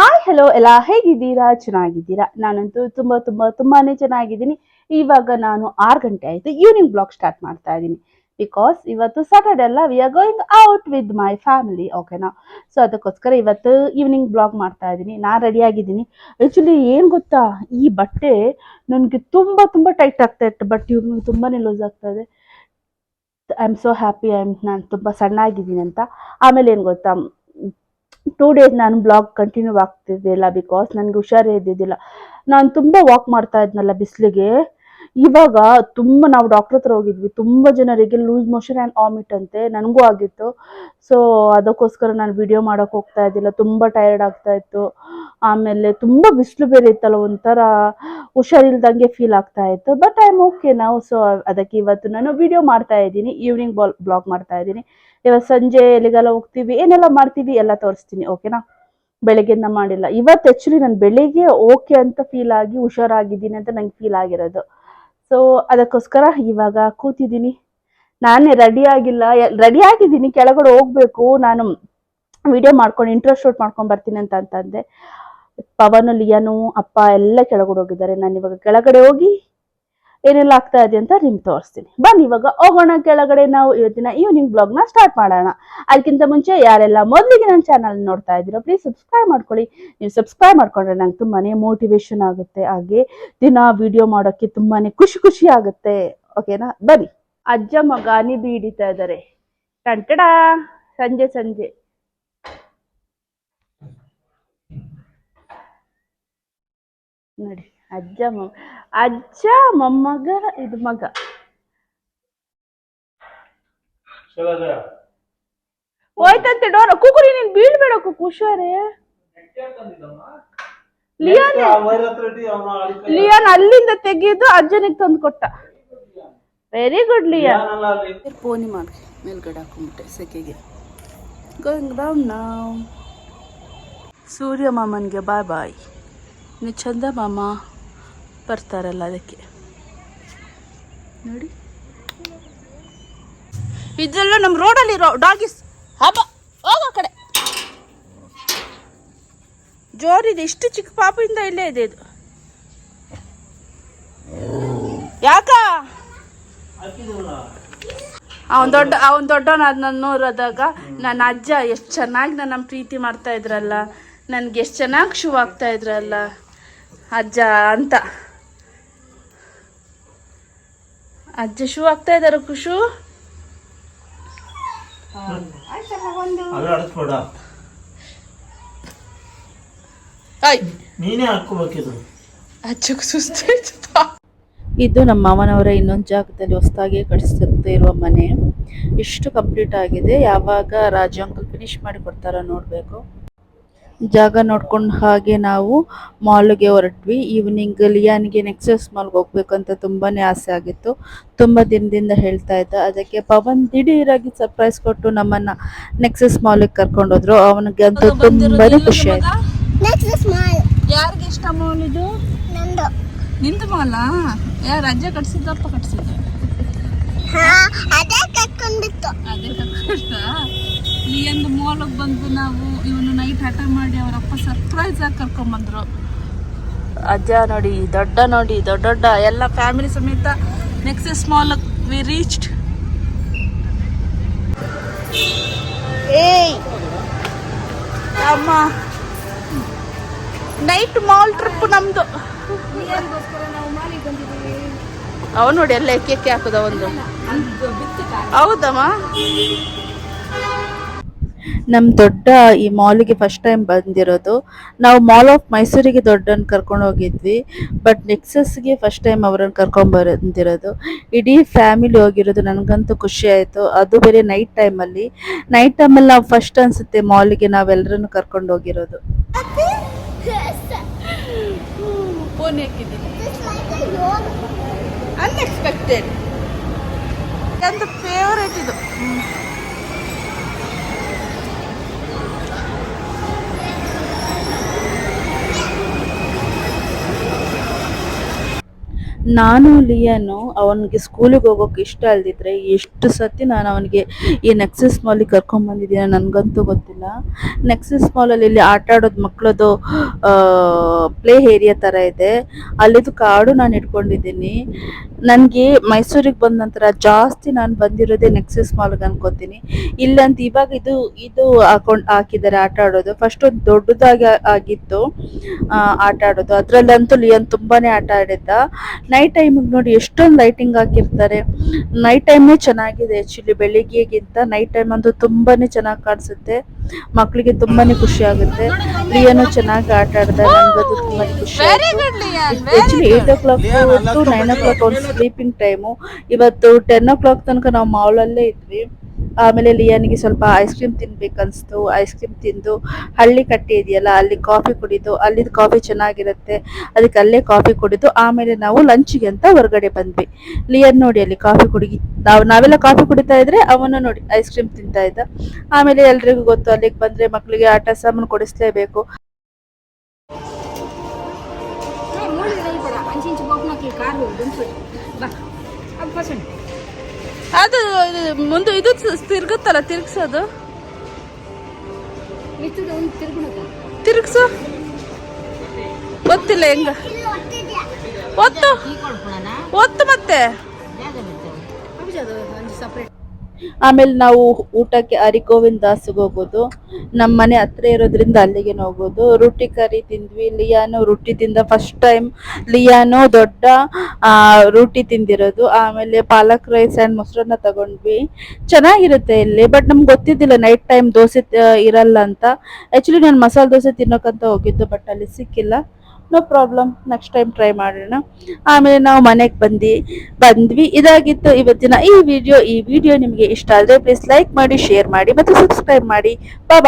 Hi hello ಎಲ್ಲ ಹೇಗಿದ್ದೀರಾ? ಚೆನ್ನಾಗಿದ್ದೀರಾ? ನಾನಂತೂ ತುಂಬ ತುಂಬ, ತುಂಬಾನೇ ಚೆನ್ನಾಗಿದ್ದೀನಿ. ಇವಾಗ ನಾನು ಆರು ಗಂಟೆ ಆಯಿತು. ಈವ್ನಿಂಗ್ ಬ್ಲಾಗ್ ಸ್ಟಾರ್ಟ್ ಮಾಡ್ತಾ ಇದ್ದೀನಿ. ಬಿಕಾಸ್ ಇವತ್ತು ಸಾಟರ್ಡೆ ಅಲ್ಲ we are going out with my family ಓಕೆನಾ ಸೊ ಅದಕ್ಕೋಸ್ಕರ ಇವತ್ತು ಈವ್ನಿಂಗ್ ಬ್ಲಾಗ್ ಮಾಡ್ತಾ ಇದ್ದೀನಿ. ನಾನು ರೆಡಿಯಾಗಿದ್ದೀನಿ ಆ್ಯಕ್ಚುಲಿ ಏನು ಗೊತ್ತಾ? ಈ ಬಟ್ಟೆ ನನಗೆ ತುಂಬ ತುಂಬ ಟೈಟ್ ಆಗ್ತಾ ಇತ್ತು. ಬಟ್ ಇವ್ರು ತುಂಬಾ ಲೂಸ್ ಆಗ್ತಾ ಇದೆ. I am so happy I am ನಾನು ತುಂಬ ಸಣ್ಣ ಆಗಿದ್ದೀನಿ ಅಂತ. ಆಮೇಲೆ ಏನು ಗೊತ್ತಾ? ಟೂ ಡೇಸ್ ನಾನು ಬ್ಲಾಗ್ ಕಂಟಿನ್ಯೂ ಆಗ್ತಿದ್ದಿಲ್ಲ ಬಿಕಾಸ್ ನನಗೆ ಹುಷಾರೇ ಇದ್ದಿದ್ದಿಲ್ಲ ನಾನು ತುಂಬ ವಾಕ್ ಮಾಡ್ತಾ ಇದ್ನಲ್ಲ ಬಿಸಿಲಿಗೆ. ಇವಾಗ ತುಂಬ ನಾವು ಡಾಕ್ಟರ್ ಹತ್ರ ಹೋಗಿದ್ವಿ. ತುಂಬ ಜನರಿಗೆ ಲೂಸ್ ಮೋಷನ್ ಆ್ಯಂಡ್ ವಾಮಿಟ್ ಅಂತೆ ನನಗೂ ಆಗಿತ್ತು. ಸೊ ಅದಕ್ಕೋಸ್ಕರ ನಾನು ವಿಡಿಯೋ ಮಾಡೋಕೆ ಹೋಗ್ತಾ ಇದ್ದಿಲ್ಲ. ತುಂಬ ಟಯರ್ಡ್ ಆಗ್ತಾ ಇತ್ತು. ಆಮೇಲೆ ತುಂಬ ಬಿಸಿಲು ಬೇರೆ ಇತ್ತಲ್ಲ, ಒಂಥರ ಹುಷಾರಿಲ್ದಂಗೆ ಫೀಲ್ ಆಗ್ತಾ ಇತ್ತು. ಬಟ್ ಐ ಆಮ್ ಓಕೆ ನಾವು ಸೊ ಅದಕ್ಕೆ ಇವತ್ತು ನಾನು ವಿಡಿಯೋ ಮಾಡ್ತಾ ಇದ್ದೀನಿ. ಈವ್ನಿಂಗ್ ಬಾಲ್ ಬ್ಲಾಗ್ ಮಾಡ್ತಾ ಇದ್ದೀನಿ. ಇವತ್ತು ಸಂಜೆ ಎಲ್ಲಿಗೆಲ್ಲ ಹೋಗ್ತೀವಿ, ಏನೆಲ್ಲ ಮಾಡ್ತೀವಿ ಎಲ್ಲ ತೋರಿಸ್ತೀನಿ ಓಕೆನಾ ಬೆಳಗ್ಗೆಯಿಂದ ಮಾಡಿಲ್ಲ. ಇವತ್ತು ಆ್ಯಕ್ಚುಲಿ ನಾನು ಬೆಳಿಗ್ಗೆ ಓಕೆ ಅಂತ ಫೀಲ್ ಆಗಿ ಹುಷಾರಾಗಿದ್ದೀನಿ ಅಂತ ನಂಗೆ ಫೀಲ್ ಆಗಿರೋದು. ಸೊ ಅದಕ್ಕೋಸ್ಕರ ಇವಾಗ ಕೂತಿದ್ದೀನಿ. ನಾನೇ ರೆಡಿ ಆಗಿಲ್ಲ. ರೆಡಿ ಆಗಿದ್ದೀನಿ. ಕೆಳಗಡೆ ಹೋಗ್ಬೇಕು. ನಾನು ವಿಡಿಯೋ ಮಾಡ್ಕೊಂಡು ಇಂಟ್ರೆಸ್ಟ್ ಶೂಟ್ ಮಾಡ್ಕೊಂಡು ಬರ್ತೀನಿ ಅಂತ ಅಂತಂದೆ. ಪವನು, ಲಿಯನು, ಅಪ್ಪ ಎಲ್ಲ ಕೆಳಗಡೆ ಹೋಗಿದ್ದಾರೆ. ನಾನು ಇವಾಗ ಕೆಳಗಡೆ ಹೋಗಿ ಏನೆಲ್ಲ ಆಗ್ತಾ ಇದೆ ಅಂತ ನಿಮ್ಗೆ ತೋರಿಸ್ತೀನಿ. ಬನ್ನಿ ಇವಾಗ ಹೋಗೋಣ ಕೆಳಗಡೆ ನಾವು ಇವತ್ತಿನ ಈವ್ನಿಂಗ್ ಬ್ಲಾಗ್ನ ಸ್ಟಾರ್ಟ್ ಮಾಡೋಣ. ಅದಕ್ಕಿಂತ ಮುಂಚೆ ಯಾರೆಲ್ಲ ಮೊದಲಿಗೆ ನನ್ನ ಚಾನಲ್ ನೋಡ್ತಾ ಇದ್ದೀರೋ ಪ್ಲೀಸ್ ಸಬ್ಸ್ಕ್ರೈಬ್ ಮಾಡ್ಕೊಳ್ಳಿ. ನೀವು ಸಬ್ಸ್ಕ್ರೈಬ್ ಮಾಡ್ಕೊಂಡ್ರೆ ನಂಗೆ ತುಂಬಾ ಮೋಟಿವೇಶನ್ ಆಗುತ್ತೆ. ಹಾಗೆ ದಿನ ವಿಡಿಯೋ ಮಾಡೋಕ್ಕೆ ತುಂಬಾ ಖುಷಿ ಖುಷಿ ಆಗುತ್ತೆ. ಓಕೆನಾ ಬನ್ನಿ. ಅಜ್ಜ ಮಗ ನಿಬಿ ಹಿಡಿತಾ ಇದ್ದಾರೆ ಕಂಟಡ ಸಂಜೆ ಸಂಜೆ. ನೋಡಿ. ಅಜ್ಜ ಮ ಅಜ್ಜ ಮೊಮ್ಮಗ ಇದು ಮಗ. ಹೋಯ್ತಂತೆ ಡೋರ್ ಕುಕುರಿ ನೀನ್ ಬೀಳ್ಬೇಡ ಖುಷಾರೆ ಲಿಯಾನ್ ಲಿಯಾನ್ ಅಲ್ಲಿಂದ ತೆಗೆದು ಅಜ್ಜನಿಗೆ ತಂದು ಕೊಟ್ಟ ವೆರಿ ಗುಡ್ ಲಿಯಾನ್ ಪೋನಿ ಮಾಡಿ ಮೇಲ್ಗಡೆ ಹಾಕೊಂಡ್ಬಿಟ್ಟೆ ಸೆಕೆಗೆ. ಗೋಯಿಂಗ್ ಡೌನ್ ನಾವು ಸೂರ್ಯ ಮಾಮನ್ಗೆ ಬಾಯ್ ಬಾಯ್ ಇನ್ನು ಚಂದ ಮಾಮ. ಬರ್ತಾರಲ್ಲ ಅದಕ್ಕೆ. ನೋಡಿ. ಇದೆಲ್ಲ ನಮ್ಮ ರೋಡಲ್ಲಿ ಡಾಗಿಸ್. ಹಬ್ಬ ಹೋಗೋ ಕಡೆ. ಜೋರಿದೆ ಇಷ್ಟು ಚಿಕ್ಕ ಪಾಪಿಂದ ಇಲ್ಲೇ ಇದೆ ಇದು. ಯಾಕ? ಅವನ್ ದೊಡ್ಡ ಅವನ್ ದೊಡ್ಡವನಾದ ನನ್ನ ನೋಡೋದಾಗ ನನ್ನ ಅಜ್ಜ ಎಷ್ಟು ಚೆನ್ನಾಗಿ ನನ್ನ ಪ್ರೀತಿ ಮಾಡ್ತಾ ಇದ್ರಲ್ಲ. ನನ್ಗೆ ಎಷ್ಟು ಚೆನ್ನಾಗಿ ಶೂ ಆಗ್ತಾ ಇದ್ರಲ್ಲ. ಅಜ್ಜ ಅಂತ. ಅಜ್ಜ ಶೂ ಆಗ್ತಾ ಇದಾರ ಖುಷು. ನೀನೇ ಹಾಕೋಬೇಕಿದು ಅಜ್ಜಕ್ಕೆ ಸುಸ್ತಾಯ್ತು ಇದು ನಮ್ಮ ಮಾವನವರ ಇನ್ನೊಂದು ಜಾಗದಲ್ಲಿ ಹೊಸದಾಗಿ ಕಟ್ಟಿಸುತ್ತಾ ಇರುವ ಮನೆ. ಇಷ್ಟು ಕಂಪ್ಲೀಟ್ ಆಗಿದೆ. ಯಾವಾಗ ರಾಜು ಅಂಕಲ್ ಫಿನಿಶ್ ಮಾಡಿ ಕೊಡ್ತಾರೋ ನೋಡಬೇಕು. ಜಾಗ ನೋಡ್ಕೊಂಡು ಹಾಗೆ ನಾವು ಮಾಲ್ಗೆ ಹೊರಟ್ವಿ. ಈವ್ನಿಂಗ್ ಲಿಯಾನ್ಗೆ ನೆಕ್ಸಸ್ ಮಾಲ್ಗೆ ಹೋಗ್ಬೇಕಂತ ಅಂತ ತುಂಬಾನೇ ಆಸೆ ಆಗಿತ್ತು. ತುಂಬ ದಿನದಿಂದ ಹೇಳ್ತಾ ಇದ್ದ. ಅದಕ್ಕೆ ಪವನ್ ದಿಢೀರಾಗಿ ಸರ್ಪ್ರೈಸ್ ಕೊಟ್ಟು ನಮ್ಮನ್ನ ನೆಕ್ಸಸ್ ಮಾಲ್ಗೆ ಕರ್ಕೊಂಡೋದ್ರು ಅವನಿಗೆ ಅಂತೂ ತುಂಬಾನೇ ಖುಷಿ ಆಯ್ತು. ಯಾರಿಗೆ ಇಷ್ಟ ಮಾಲ್ ಇದು? ರಜೆ ನಿಂದು ಮಾಲ? ಯಾರು ಅಜ್ಜ ಕಟ್ಸಿದ್ದಪ್ಪ ಕಟ್ಸಿದ್ದ? ಹಾ ಅದೇ ಕಟ್ಕೊಂಡಿತ್ತು ಅದೇ ಕಟ್ಸಿದ್ದ ಒಂದು ಮಾಲಿಗೆ ಬಂದು ನಾವು ಇವನು ನೈಟ್ ಹಠ ಮಾಡಿ ಅವರಪ್ಪ ಸರ್ಪ್ರೈಸ್ ಆಗಿ ಕರ್ಕೊಂಬಂದ್ರು ಅಜ್ಜ ನೋಡಿ ದೊಡ್ಡ ನೋಡಿ ದೊಡ್ಡ ದೊಡ್ಡ ಎಲ್ಲ ಫ್ಯಾಮಿಲಿ ಸಮೇತ ನೆಕ್ಸ್ಟ್ ಸ್ಮಾಲ್ ವಿ ರೀಚ್ಡ್ ಏಯ್! ಅಮ್ಮ! ನೈಟ್ ಮಾಲ್ ಟ್ರಿಪ್ ನಮ್ದು. ಅವ್ ನೋಡಿ ಎಲ್ಲ ಎಕ್ಕೆ ಎಕ್ಕೆ ಹಾಕುದ ಒಂದು. ಹೌದಮ್ಮ? ನಮ್ ದೊಡ್ಡ ಈ ಮಾಲಿಗೆ ಫಸ್ಟ್ ಟೈಮ್ ಬಂದಿರೋದು. ನಾವು ಮಾಲ್ ಆಫ್ ಮೈಸೂರಿಗೆ ದೊಡ್ಡನ್ ಕರ್ಕೊಂಡು ಹೋಗಿದ್ವಿ ಬಟ್ ನೆಕ್ಸಸ್ಗೆ ಫಸ್ಟ್ ಟೈಮ್ ಅವ್ರನ್ನ ಕರ್ಕೊಂಡ್ ಬಂದಿರೋದು. ಇಡೀ ಫ್ಯಾಮಿಲಿ ಹೋಗಿರೋದು ನನಗಂತೂ ಖುಷಿ ಆಯ್ತು. ಅದು ಬೇರೆ ನೈಟ್ ಟೈಮಲ್ಲಿ ನೈಟ್ ಟೈಮಲ್ಲಿ ನಾವು ಫಸ್ಟ್ ಅನ್ಸುತ್ತೆ ಮಾಲಿಗೆ ನಾವೆಲ್ಲರನ್ನು ಕರ್ಕೊಂಡು ಹೋಗಿರೋದು. ಅನ್ಎಕ್ಸ್ಪೆಕ್ಟೆಡ್ ಫೇವರೇಟ್ ಇದು. ನಾನು ಲಿಯನು ಅವನಿಗೆ ಸ್ಕೂಲಿಗೆ ಹೋಗೋಕೆ ಇಷ್ಟ ಅಲ್ದಿದ್ರೆ ಎಷ್ಟು ಸತಿ ನಾನು ಅವನಿಗೆ ಈ ನೆಕ್ಸಸ್ ಮಾಲಿಗೆ ಕರ್ಕೊಂಡ್ಬಂದಿದ್ದೀನ ನನಗಂತೂ ಗೊತ್ತಿಲ್ಲ. ನೆಕ್ಸಸ್ ಮಾಲಲ್ಲಿ ಇಲ್ಲಿ ಆಟ ಆಡೋದು ಮಕ್ಕಳದು ಪ್ಲೇ ಏರಿಯಾ ಥರ ಇದೆ. ಅಲ್ಲಿದು ಕಾಡು ನಾನು ಇಟ್ಕೊಂಡಿದ್ದೀನಿ. ನನಗೆ ಮೈಸೂರಿಗೆ ಬಂದ ನಂತರ ಜಾಸ್ತಿ ನಾನು ಬಂದಿರೋದೇ ನೆಕ್ಸಸ್ ಮಾಲ್ಗೆ ಅನ್ಕೋತೀನಿ. ಇಲ್ಲಂತ ಇವಾಗ ಇದು ಇದು ಹಾಕೊಂಡು ಹಾಕಿದ್ದಾರೆ ಆಟ ಆಡೋದು. ಫಸ್ಟ್ ಒಂದು ದೊಡ್ಡದಾಗಿ ಆಗಿತ್ತು ಆಟ ಆಡೋದು. ಅದರಲ್ಲಂತೂ ಲಿಯನ್ ತುಂಬಾನೇ ಆಟ ಆಡಿದ್ದ. ನೈಟ್ ಟೈಮಿಗೆ ನೋಡಿ ಎಷ್ಟೊಂದು ಲೈಟಿಂಗ್ ಹಾಕಿರ್ತಾರೆ. ನೈಟ್ ಟೈಮೇ ಚೆನ್ನಾಗಿದೆ ಆ್ಯಕ್ಚುಲಿ ಬೆಳಿಗ್ಗೆಗಿಂತ. ನೈಟ್ ಟೈಮ್ ಅಂತೂ ತುಂಬಾನೇ ಚೆನ್ನಾಗಿ ಕಾಣಿಸುತ್ತೆ. ಮಕ್ಕಳಿಗೆ ತುಂಬಾನೇ ಖುಷಿ ಆಗುತ್ತೆ. ಲಿಯನು ಚೆನ್ನಾಗಿ ಆಟ ಆಡ್ದ ನನಗದು ತುಂಬಾನೇ ಖುಷಿ actually eight o'clock to nine o'clock ಒಂದು ಸ್ಲೀಪಿಂಗ್ ಟೈಮು ಇವತ್ತು ಟೆನ್ ಓ ಕ್ಲಾಕ್ ತನಕ ನಾವು ಮಾಲಲ್ಲೇ ಇದ್ವಿ. ಆಮೇಲೆ ಲಿಯಾನಿಗೆ ಸ್ವಲ್ಪ ಐಸ್ ಕ್ರೀಮ್ ತಿನ್ಬೇಕನ್ಸ್ತು ಐಸ್ ಕ್ರೀಮ್ ತಿಂದು ಹಳ್ಳಿ ಕಟ್ಟೆ ಇದೆಯಲ್ಲ ಅಲ್ಲಿ ಕಾಫಿ ಕುಡಿದು ಅಲ್ಲಿ ಕಾಫಿ ಚೆನ್ನಾಗಿರುತ್ತೆ ಅದಕ್ಕೆ ಅಲ್ಲೇ ಕಾಫಿ ಕುಡಿದು ಆಮೇಲೆ ನಾವು ಲಂಚ್ಗೆ ಅಂತ ಹೊರಗಡೆ ಬಂದ್ವಿ ಲಿಯನ್ ನೋಡಿ ಅಲ್ಲಿ ಕಾಫಿ ಕುಡಿ ನಾವು ನಾವೆಲ್ಲ ಕಾಫಿ ಕುಡಿತಾ ಇದ್ರೆ ಅವನು ನೋಡಿ ಐಸ್ ಕ್ರೀಮ್ ತಿಂತಾ ಇದ್ದ ಆಮೇಲೆ ಎಲ್ರಿಗೂ ಗೊತ್ತು ಅಲ್ಲಿಗೆ ಬಂದ್ರೆ ಮಕ್ಕಳಿಗೆ ಆಟ ಸಾಮಾನು ಕೊಡಿಸ್ಲೇಬೇಕು ಅದು ಮುಂದೆ ಇದು ತಿರುಗುತ್ತಲ್ಲ ತಿರುಗಿಸೋದು? ತಿರುಗಿಸು. ಗೊತ್ತಿಲ್ಲ ಹೆಂಗ? ಒತ್ತು. ಒತ್ತು ಮತ್ತೆ. ಆಮೇಲೆ ನಾವು ಊಟಕ್ಕೆ ಹರಿಗೋವಿಂದ ದಾಸಿಗೆ ಹೋಗೋದು ನಮ್ಮ ಮನೆ ಹತ್ರ ಇರೋದ್ರಿಂದ ಅಲ್ಲಿಗೆ ಹೋಗೋದು ರೊಟ್ಟಿ ಕರಿ ತಿಂದ್ವಿ. ಲಿಯಾನು ರೊಟ್ಟಿ ತಿಂದ ಫಸ್ಟ್ ಟೈಮ್ ಲಿಯಾನು ದೊಡ್ಡ ರೊಟ್ಟಿ ತಿಂದಿರೋದು. ಆಮೇಲೆ ಪಾಲಕ್ ರೈಸ್ ಆ್ಯಂಡ್ ಮೊಸರನ್ನ ತಗೊಂಡ್ವಿ. ಚೆನ್ನಾಗಿರುತ್ತೆ ಇಲ್ಲಿ ಬಟ್ ನಮ್ಗೆ ಗೊತ್ತಿದ್ದಿಲ್ಲ ನೈಟ್ ಟೈಮ್ ದೋಸೆ ಇರಲ್ಲ ಅಂತ. ಆ್ಯಕ್ಚುಲಿ ನಾನು ಮಸಾಲೆ ದೋಸೆ ತಿನ್ನೋಕ್ಕಂತ ಹೋಗಿದ್ದು ಬಟ್ ಅಲ್ಲಿ ಸಿಕ್ಕಿಲ್ಲ. No problem next time try ಮಾಡೋಣ. ಆಮೇಲೆ ನಾವು ಮನೆಗೆ ಬಂದು, ಬಂದ್ವಿ. ಇದಾಗಿತ್ತು ಇವತ್ತಿನ ಈ ವಿಡಿಯೋ ಈ ವಿಡಿಯೋ ನಿಮಗೆ ಇಷ್ಟ ಆದರೆ ಪ್ಲೀಸ್ ಲೈಕ್ ಮಾಡಿ ಶೇರ್ ಮಾಡಿ, ಮತ್ತು ಸಬ್ಸ್ಕ್ರೈಬ್ ಮಾಡಿ. ಬಾಯ್